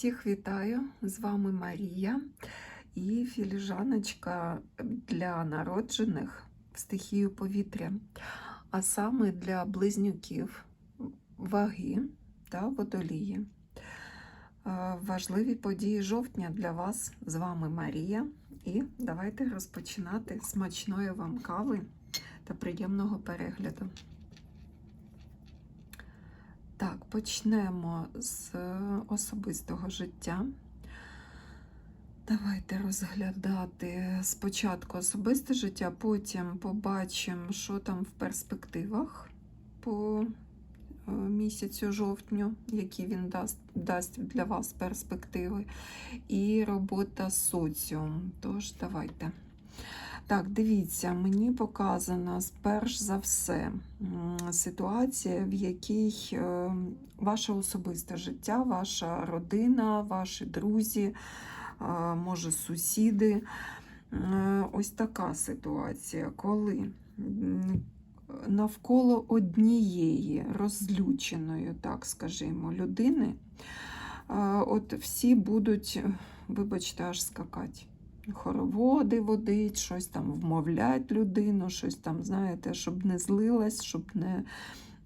Всіх вітаю! З вами Марія і філіжаночка для народжених в стихію повітря, а саме для близнюків ваги та водолії. Е, Важливі події жовтня для вас. З вами Марія. І давайте розпочинати смачної вам кави та приємного перегляду. Так, почнемо з особистого життя. Давайте розглядати спочатку особисте життя, потім побачимо, що там в перспективах по е, місяцю жовтню, які він дасть, дасть для вас перспективи, і робота з соціум. Тож, давайте. Так, дивіться, мені показана перш за все ситуація, в якій е, ваше особисте життя, ваша родина, ваші друзі, е, може, сусіди. Е, ось така ситуація, коли навколо однієї розлюченої, так скажімо, людини, от всі будуть, вибачте, аж скакати хороводи водить, щось там вмовлять людину, щось там, знаєте, щоб не злилась, щоб не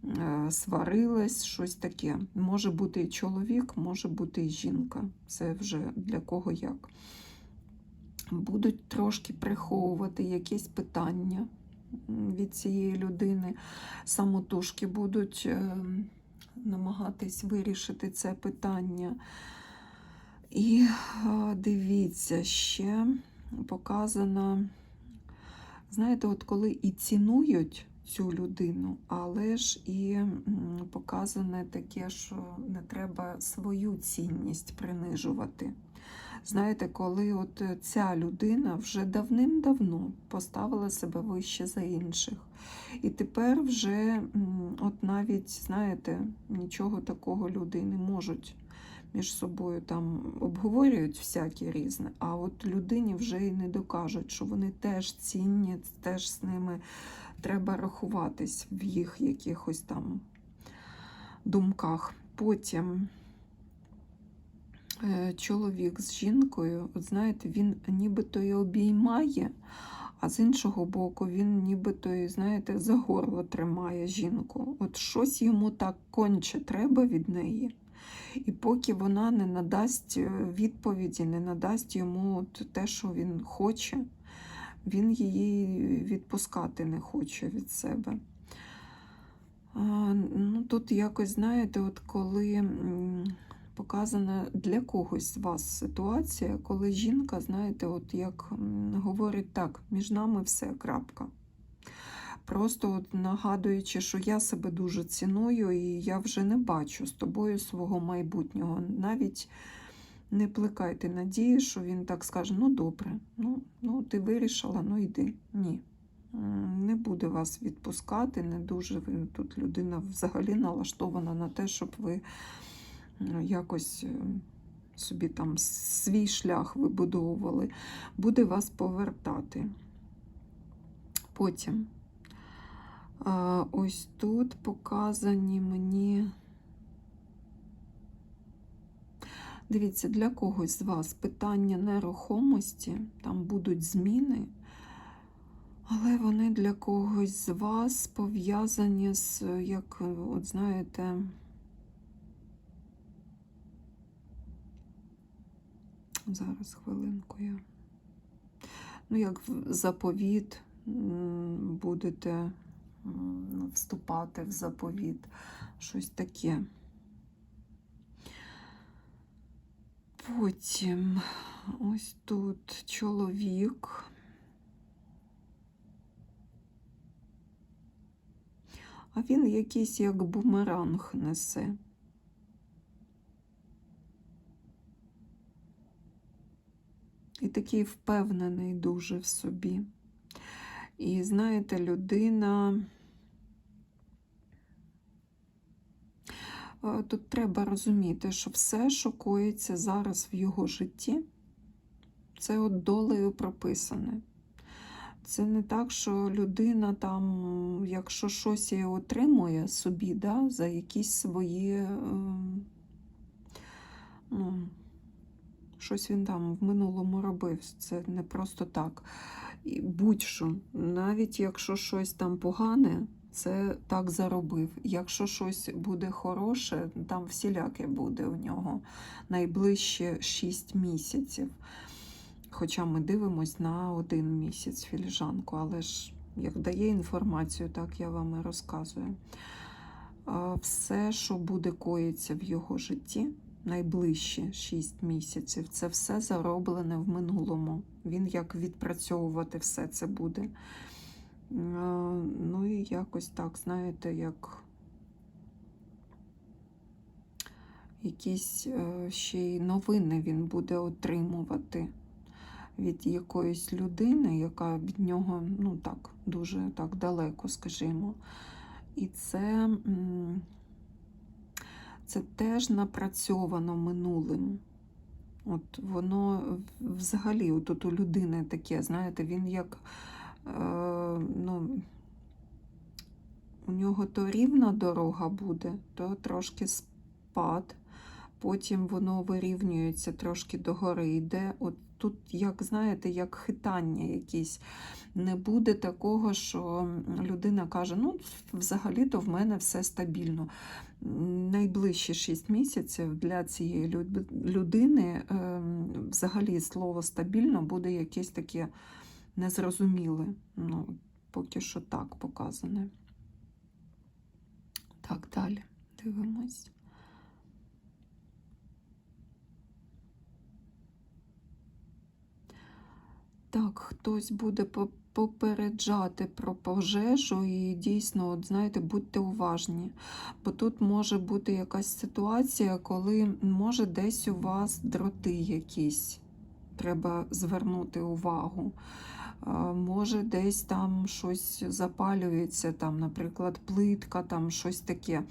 е, сварилась, щось таке. Може бути і чоловік, може бути і жінка. Це вже для кого як. Будуть трошки приховувати якісь питання від цієї людини, самотужки будуть е, намагатись вирішити це питання. І дивіться, ще показано, знаєте, от коли і цінують цю людину, але ж і показане таке, що не треба свою цінність принижувати. Знаєте, коли от ця людина вже давним-давно поставила себе вище за інших. І тепер вже, от навіть, знаєте, нічого такого люди не можуть між собою там обговорюють всякі різне, а от людині вже й не докажуть, що вони теж цінні, теж з ними треба рахуватись в їх якихось там думках. Потім е, чоловік з жінкою, от знаєте, він нібито і обіймає, а з іншого боку, він нібито, знаєте, за горло тримає жінку. От щось йому так конче треба від неї. І поки вона не надасть е, відповіді, не надасть йому те, що він хоче, він її відпускати не хоче від себе. Ну, Тут якось, знаєте, от коли показана для когось з вас ситуація, коли жінка, знаєте, от як говорить так, між нами все крапка. Просто от нагадуючи, що я себе дуже ціную, і я вже не бачу з тобою свого майбутнього. Навіть не плекайте надії, що він так скаже: ну добре, ну, ну ти вирішила, ну йди. Ні. Не буде вас відпускати, не дуже ви тут людина взагалі налаштована на те, щоб ви якось е, собі там свій шлях вибудовували, буде вас повертати. Потім. Ось тут показані мені. Дивіться, для когось з вас питання нерухомості, там будуть зміни, але вони для когось з вас пов'язані з, як, от знаєте, зараз хвилинку я. Ну, як заповіт будете вступати в заповіт, щось таке. Потім ось тут чоловік. А він якийсь як бумеранг несе. І такий впевнений дуже в собі. І знаєте, людина. Тут треба розуміти, що все, що коїться зараз в його житті, це от долею прописане. Це не так, що людина там, якщо щось отримує собі, да, за якісь свої, ем, ну, Щось він там в минулому робив. Це не просто так. Будь-що, навіть якщо щось там погане, це так заробив. Якщо щось буде хороше, там всіляке буде у нього найближче 6 місяців. Хоча ми дивимось на один місяць філіжанку, але ж як дає інформацію, так я вам і розказую. Все, що буде коїться в його житті, найближчі 6 місяців, це все зароблене в минулому. Він як відпрацьовувати все це буде. Ну і якось так, знаєте, як якісь е, ще й новини він буде отримувати від якоїсь людини, яка від нього ну так, дуже так далеко, скажімо. І це, це теж напрацьовано минулим. От воно взагалі, от у людини таке, знаєте, він як ну, у нього то рівна дорога буде, то трошки спад, потім воно вирівнюється, трошки догори йде. От тут, як знаєте, як хитання якісь. Не буде такого, що людина каже: ну, взагалі-то в мене все стабільно. Найближчі 6 місяців для цієї людини ем, взагалі слово стабільно буде якесь таке незрозуміле. Ну, поки що так показане. Так, далі дивимось. Так, хтось буде попереджати про пожежу, і дійсно, от знаєте, будьте уважні. Бо тут може бути якась ситуація, коли може десь у вас дроти якісь. Треба звернути увагу. Може, десь там щось запалюється, там, наприклад, плитка, там щось таке.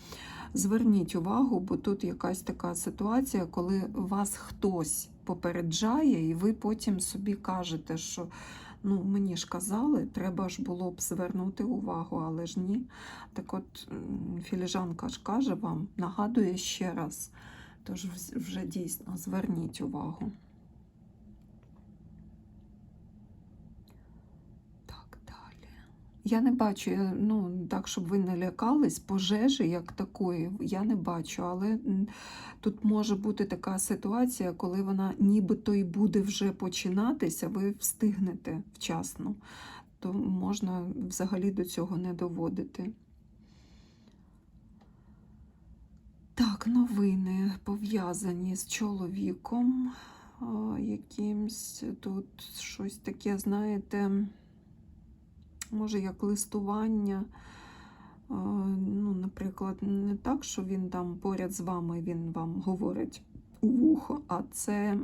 Зверніть увагу, бо тут якась така ситуація, коли вас хтось попереджає, і ви потім собі кажете, що ну, мені ж казали, треба ж було б звернути увагу, але ж ні. Так от філіжанка ж каже вам, нагадує ще раз. Тож вже дійсно зверніть увагу. Так, далі. Я не бачу, ну, так, щоб ви не лякались, пожежі як такої, я не бачу, але тут може бути така ситуація, коли вона нібито і буде вже починатися, ви встигнете вчасно, то можна взагалі до цього не доводити. Так, новини пов'язані з чоловіком якимсь тут щось таке, знаєте, може як листування. Ну, наприклад, не так, що він там поряд з вами, він вам говорить у вухо, а це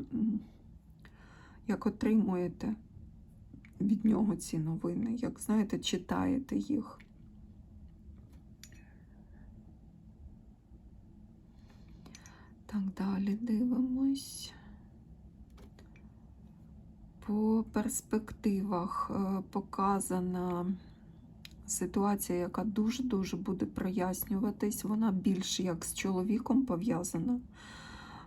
як отримуєте від нього ці новини, як знаєте, читаєте їх. Так, далі дивимось. По перспективах е, показана ситуація, яка дуже-дуже буде прояснюватись. Вона більш як з чоловіком пов'язана.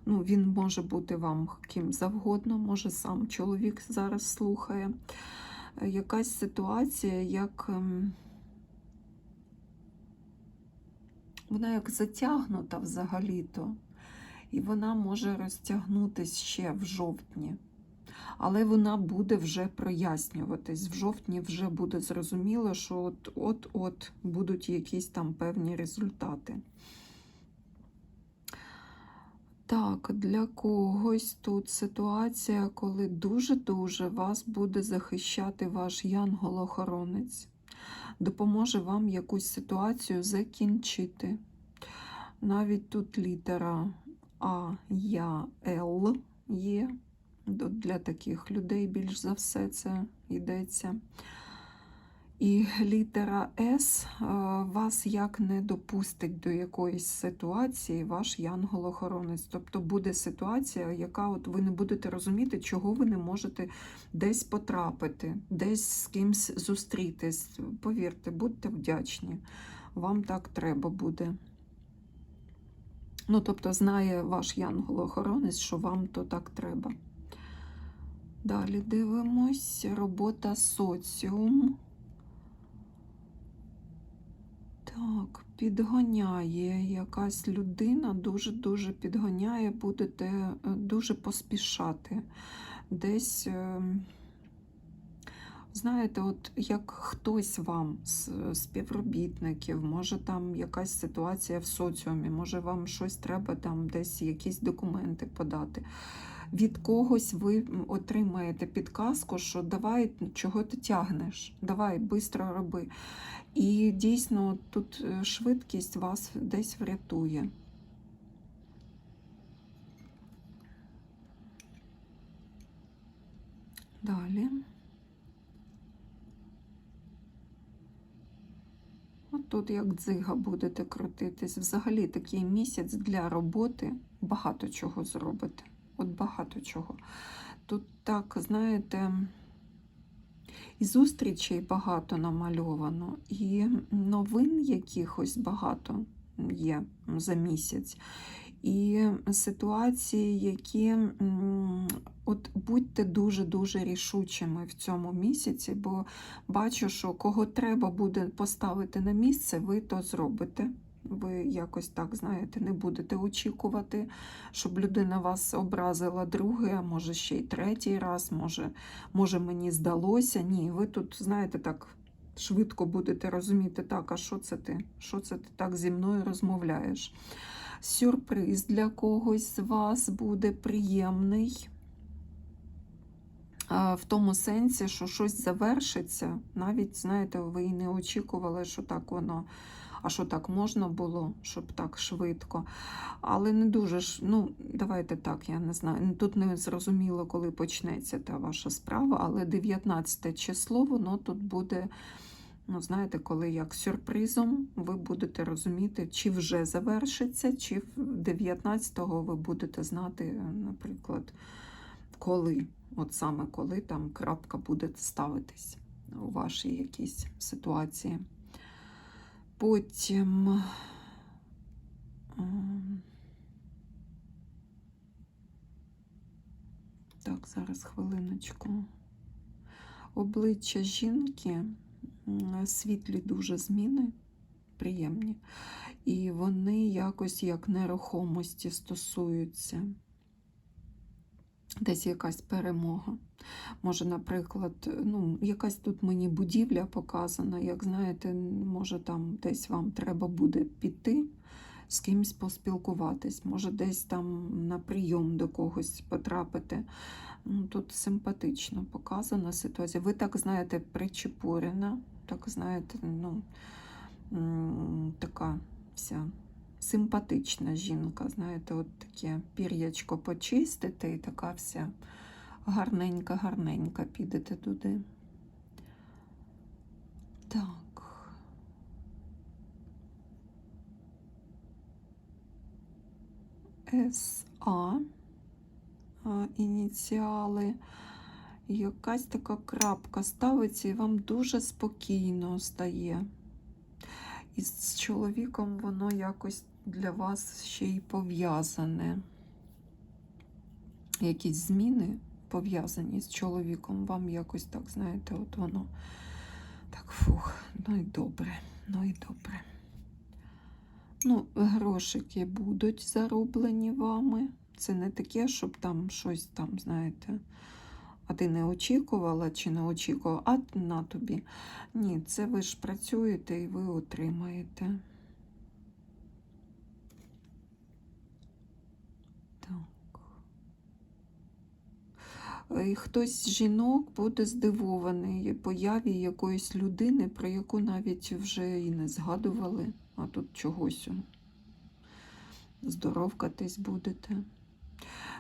Ну, він може бути вам ким завгодно, може сам чоловік зараз слухає. Е, Якась ситуація, як ем, вона як затягнута взагалі-то. І вона може розтягнутися ще в жовтні. Але вона буде вже прояснюватись. В жовтні вже буде зрозуміло, що от-от будуть якісь там певні результати. Так, для когось тут ситуація, коли дуже-дуже вас буде захищати ваш янгол-охоронець, допоможе вам якусь ситуацію закінчити. Навіть тут літера А, Я, Л є. Для таких людей більш за все це йдеться. І літера С е, вас як не допустить до якоїсь ситуації ваш янгол-охоронець. Тобто буде ситуація, яка от ви не будете розуміти, чого ви не можете десь потрапити, десь з кимсь зустрітись. Повірте, будьте вдячні. Вам так треба буде. Ну, тобто, знає ваш янгол-охоронець, що вам то так треба. Далі дивимось. Робота соціум. Так, підганяє якась людина, дуже-дуже підганяє, будете е, дуже поспішати. Десь, е, знаєте, от як хтось вам з співробітників, може там якась ситуація в соціумі, може вам щось треба там десь якісь документи подати. Від когось ви отримаєте підказку, що давай, чого ти тягнеш, давай, швидко роби. І дійсно тут е, швидкість вас десь врятує. Далі. От тут як дзига будете крутитись. Взагалі такий місяць для роботи багато чого зробите. От багато чого. Тут так, знаєте, і зустрічей багато намальовано, і новин якихось багато є за місяць. І ситуації, які от будьте дуже-дуже рішучими в цьому місяці, бо бачу, що кого треба буде поставити на місце, ви то зробите. Ви якось так, знаєте, не будете очікувати, щоб людина вас образила другий, а може ще й третій раз, може, може мені здалося. Ні, ви тут, знаєте, так швидко будете розуміти, так, а що це ти? Що це ти так зі мною розмовляєш? Сюрприз для когось з вас буде приємний. В тому сенсі, що щось завершиться, навіть, знаєте, ви і не очікували, що так воно а що так можна було, щоб так швидко. Але не дуже ж, ну, давайте так, я не знаю. Тут не зрозуміло, коли почнеться та ваша справа, але 19 число, воно тут буде. Ну, знаєте, коли як сюрпризом ви будете розуміти, чи вже завершиться, чи 19-го ви будете знати, наприклад, коли, от саме коли там крапка буде ставитись у вашій якійсь ситуації. Потім ем, так, зараз хвилиночку. Обличчя жінки, світлі дуже зміни, приємні, і вони якось як нерухомості стосуються. Десь якась перемога. Може, наприклад, ну, якась тут мені будівля показана, як знаєте, може там десь вам треба буде піти, з кимось поспілкуватись, може, десь там на прийом до когось потрапити. Ну, Тут симпатично показана ситуація. Ви так знаєте, причепурена, так знаєте, ну, така вся симпатична жінка. Знаєте, от таке пір'ячко почистити і така вся гарненька-гарненька підете туди. Так. СА ініціали. Якась така крапка ставиться і вам дуже спокійно стає. І з чоловіком воно якось для вас ще й пов'язане. Якісь зміни пов'язані з чоловіком, вам якось так, знаєте, от воно так, фух, ну і добре, ну і добре. Ну, грошики будуть зароблені вами. Це не таке, щоб там щось там, знаєте, а ти не очікувала чи не очікувала, а на тобі. Ні, це ви ж працюєте і ви отримаєте. І хтось з жінок буде здивований появі якоїсь людини, про яку навіть вже і не згадували, а тут чогось здоровкатись будете.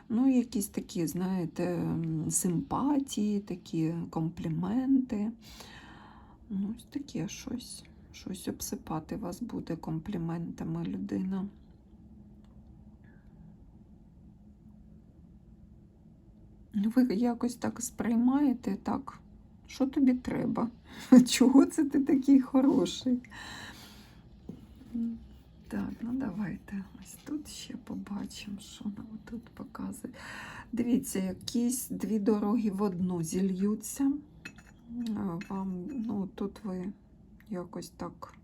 Ну, якісь такі, знаєте, симпатії, такі компліменти. Ну, ось таке щось. Щось обсипати вас буде компліментами людина. Ви якось так сприймаєте, так, що тобі треба? Чого це ти такий хороший? Так, ну давайте ось тут ще побачимо, що нам тут показує. Дивіться, якісь дві дороги в одну зільються. Вам, ну, тут ви якось так.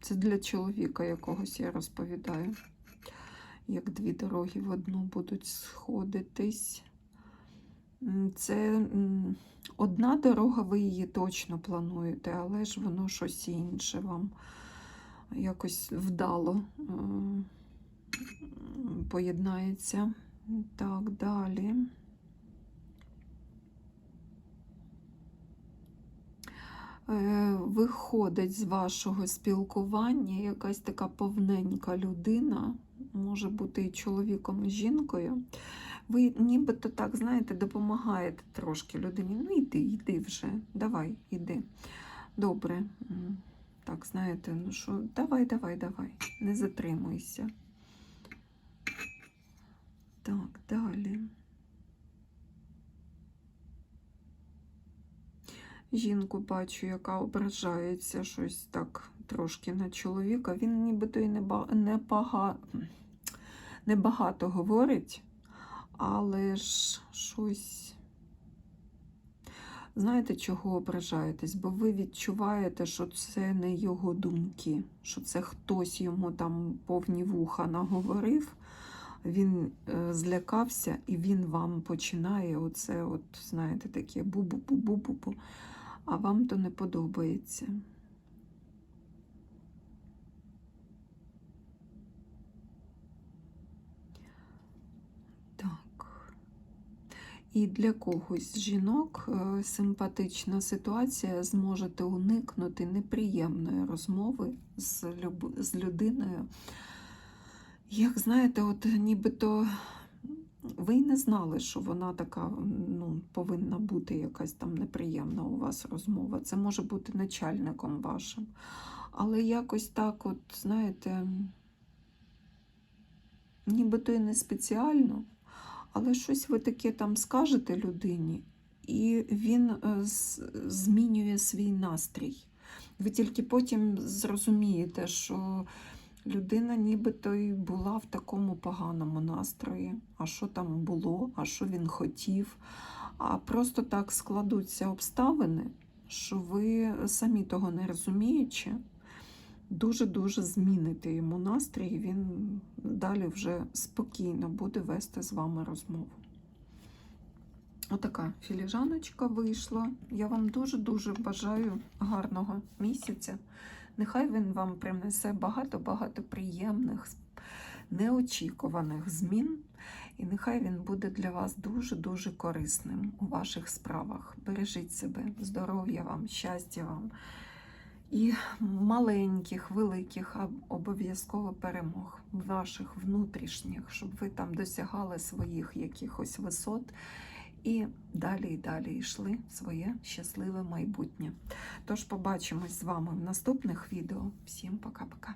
Це для чоловіка якогось я розповідаю. Як дві дороги в одну будуть сходитись. Це одна дорога, ви її точно плануєте, але ж воно щось інше вам якось вдало е, поєднається. Так, далі. Е, Виходить з вашого спілкування якась така повненька людина, може бути і чоловіком, і жінкою. Ви нібито так, знаєте, допомагаєте трошки людині. Ну, йди, йди вже, давай, іди. Добре. Так, знаєте, ну що, давай, давай, давай, не затримуйся. Так, далі. Жінку бачу, яка ображається щось так трошки на чоловіка. Він нібито і не, ба- не, бага... не багато говорить, але ж щось. Знаєте, чого ображаєтесь? Бо ви відчуваєте, що це не його думки, що це хтось йому там повні вуха наговорив, він е, злякався і він вам починає оце, от, знаєте, таке бу-бу-бу-бу-бу-бу, а вам то не подобається. Так. І для когось з жінок е, симпатична ситуація зможете уникнути неприємної розмови з, з людиною. Як знаєте, от нібито ви й не знали, що вона така ну, повинна бути якась там неприємна у вас розмова. Це може бути начальником вашим. Але якось так, от, знаєте, нібито і не спеціально, але щось ви таке там скажете людині, і він е, змінює свій настрій. Ви тільки потім зрозумієте, що людина нібито і була в такому поганому настрої. А що там було, а що він хотів. А просто так складуться обставини, що ви самі того не розуміючи, дуже-дуже зміните йому настрій, і він далі вже спокійно буде вести з вами розмову. Отака філіжаночка вийшла. Я вам дуже-дуже бажаю гарного місяця. Нехай він вам принесе багато-багато приємних, неочікуваних змін. І нехай він буде для вас дуже-дуже корисним у ваших справах. Бережіть себе, здоров'я вам, щастя вам і маленьких, великих, обов'язково перемог ваших внутрішніх, щоб ви там досягали своїх якихось висот і далі і далі йшли в своє щасливе майбутнє. Тож побачимось з вами в наступних відео. Всім пока-пока.